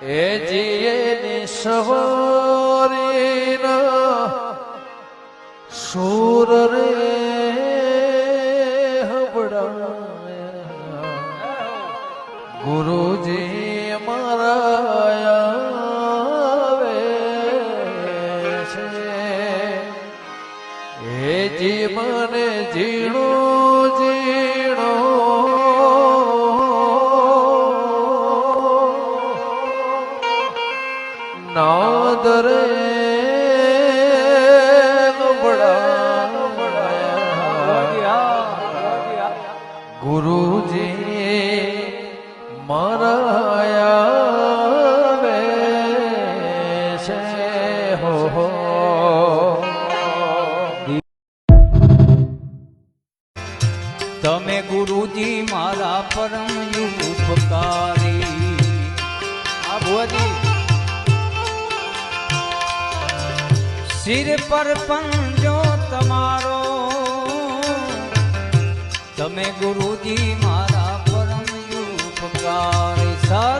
એ જીએ સવારીના સૂર રે ગુરુજી મારા છે. એ જી મને ઝીણો નાદ રે ગબડાયા ગુરુજી મારા છે હો તમે ગુરુજી મારા પરમ ઉપકારી આ ભુવાજી સિર પર પંજો તમારો. તમે ગુરુજી મારા પરમ ઉપકારી. સદૈવ